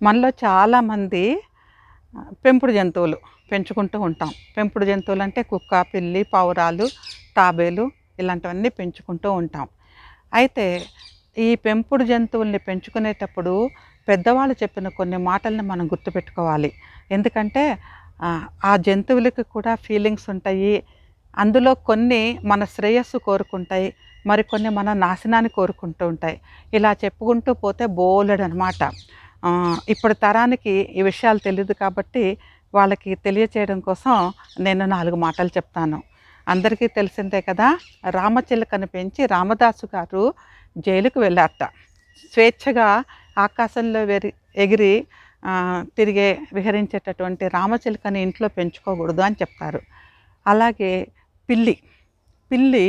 మనలో చాలామంది పెంపుడు జంతువులు పెంచుకుంటూ ఉంటాం. పెంపుడు జంతువులు అంటే కుక్క పిల్లి పావురాలు తాబేలు ఇలాంటివన్నీ పెంచుకుంటూ ఉంటాం. అయితే ఈ పెంపుడు జంతువుల్ని పెంచుకునేటప్పుడు పెద్దవాళ్ళు చెప్పిన కొన్ని మాటల్ని మనం గుర్తుపెట్టుకోవాలి. ఎందుకంటే ఆ, ఆ జంతువులకి కూడా ఫీలింగ్స్ ఉంటాయి. అందులో కొన్ని మన శ్రేయస్సు కోరుకుంటాయి. మరికొన్ని మన నాశనాన్ని కోరుకుంటూ ఉంటాయి. ఇలా చెప్పుకుంటూ పోతే బోలెడు అనమాట ఇప్పుడు తరానికి ఈ విషయాలు తెలియదు కాబట్టి వాళ్ళకి తెలియచేయడం కోసం నేను నాలుగు మాటలు చెప్తాను. అందరికీ తెలిసిందే కదా రామచిలకను పెంచి రామదాసు గారు జైలుకు వెళ్ళారట. స్వేచ్ఛగా ఆకాశంలో వెరి ఎగిరి తిరిగే విహరించేటటువంటి రామచిలుకని ఇంట్లో పెంచుకోకూడదు అని చెప్తారు అలాగే పిల్లి పిల్లి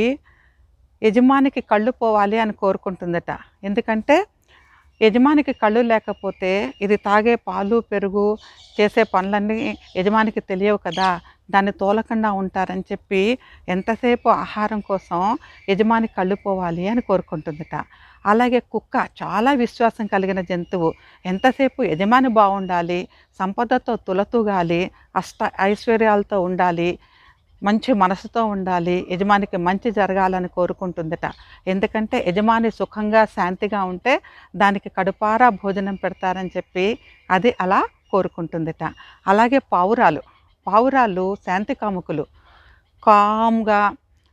యజమానికి కళ్ళు పోవాలి అని కోరుకుంటుందట. ఎందుకంటే యజమానికి కళ్ళు లేకపోతే ఇది తాగే పాలు పెరుగు చేసే పనులన్నీ యజమానికి తెలియవు కదా. దాన్ని తోలకుండా ఉంటారని చెప్పి ఎంతసేపు ఆహారం కోసం యజమాని కళ్ళు పోవాలి అని కోరుకుంటుందట. అలాగే కుక్క చాలా విశ్వాసం కలిగిన జంతువు. ఎంతసేపు యజమాని బాగుండాలి సంపదతో తులతూగాలి అష్ట ఐశ్వర్యాలతో ఉండాలి మంచి మనసుతో ఉండాలి యజమానికి మంచి జరగాలని కోరుకుంటుందట. ఎందుకంటే యజమాని సుఖంగా శాంతిగా ఉంటే దానికి కడుపారా భోజనం పెడతారని చెప్పి అది అలా కోరుకుంటుందట. అలాగే పావురాలు పావురాలు శాంతి కాముకులు కామ్గా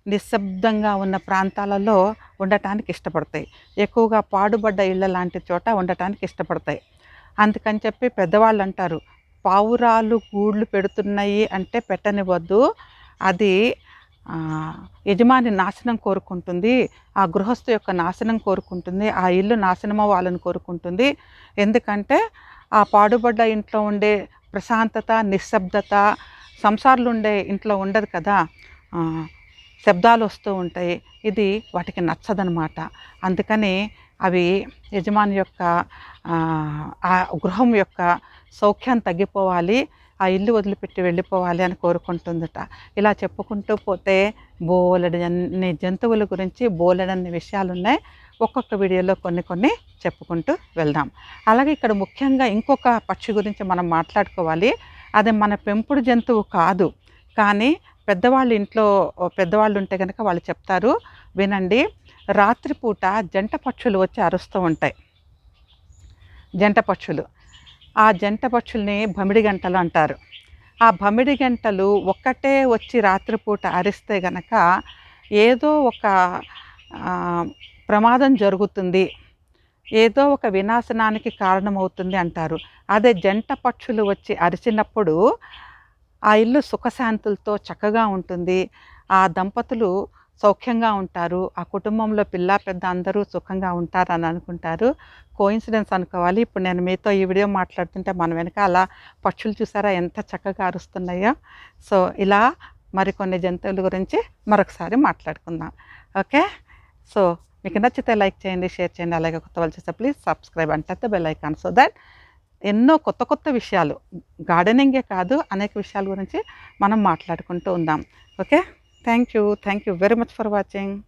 నిశ్శబ్దంగా ఉన్న ప్రాంతాలలో ఉండటానికి ఇష్టపడతాయి. ఎక్కువగా పాడుబడ్డ ఇళ్ళ లాంటి చోట ఉండటానికి ఇష్టపడతాయి. అందుకని చెప్పి పెద్దవాళ్ళు అంటారు పావురాలు గూళ్ళు పెడుతున్నాయి అంటే పెట్టనివ్వద్దు అది యజమాని నాశనం కోరుకుంటుంది ఆ గృహస్థు యొక్క నాశనం కోరుకుంటుంది ఆ ఇల్లు నాశనం అవ్వాలని కోరుకుంటుంది. ఎందుకంటే ఆ పాడుబడ్డ ఇంట్లో ఉండే ప్రశాంతత నిశ్శబ్దత సంసారాలు ఉండే ఇంట్లో ఉండదు కదా. శబ్దాలు వస్తూ ఉంటాయి. ఇది వాటికి నచ్చదనమాట. అందుకని అవి యజమాని యొక్క ఆ గృహం యొక్క సౌఖ్యం తగ్గిపోవాలి. ఆ ఇల్లు వదిలిపెట్టి వెళ్ళిపోవాలి అని కోరుకుంటుందట. ఇలా చెప్పుకుంటూ పోతే బోలెడన్ని జంతువుల గురించి బోలెడన్ని విషయాలు ఉన్నాయి ఒక్కొక్క వీడియోలో కొన్ని కొన్ని చెప్పుకుంటూ వెళ్దాం. అలాగే ఇక్కడ ముఖ్యంగా ఇంకొక పక్షి గురించి మనం మాట్లాడుకోవాలి. అది మన పెంపుడు జంతువు కాదు. కానీ పెద్దవాళ్ళు ఇంట్లో పెద్దవాళ్ళు ఉంటే కనుక వాళ్ళు చెప్తారు వినండి రాత్రిపూట జంట పక్షులు వచ్చి అరుస్తూ ఉంటాయి. జంట పక్షులు. ఆ జంట పక్షుల్ని భమిడి గంటలు అంటారు. ఆ భమిడి గంటలు ఒక్కటే వచ్చి రాత్రిపూట అరిస్తే గనక ఏదో ఒక ప్రమాదం జరుగుతుంది. ఏదో ఒక వినాశనానికి కారణమవుతుంది అంటారు. అదే జంట పక్షులు వచ్చి అరిచినప్పుడు ఆ ఇల్లు సుఖశాంతులతో చక్కగా ఉంటుంది. ఆ దంపతులు సౌఖ్యంగా ఉంటారు. ఆ కుటుంబంలో పిల్ల పెద్ద అందరూ సుఖంగా ఉంటారు అని అనుకుంటారు. కోయిన్సిడెన్స్ అనుకోవాలి. ఇప్పుడు నేను మీతో ఈ వీడియో మాట్లాడుతుంటే మన వెనక అలా పక్షులు చూసారా? ఎంత చక్కగా అరుస్తున్నాయో. సో ఇలా మరికొన్ని జంతువుల గురించి మరొకసారి మాట్లాడుకుందాం. ఓకే? సో మీకు నచ్చితే లైక్ చేయండి షేర్ చేయండి. అలాగే కొత్త వాళ్ళు చేస్తే ప్లీజ్ సబ్స్క్రైబ్ అంటే బెల్ ఐకాన్ సో దట్ ఎన్నో కొత్త కొత్త విషయాలు గార్డెనింగే కాదు అనేక విషయాల గురించి మనం మాట్లాడుకుంటూ ఉందాం. Okay? Thank you. Thank you very much for watching.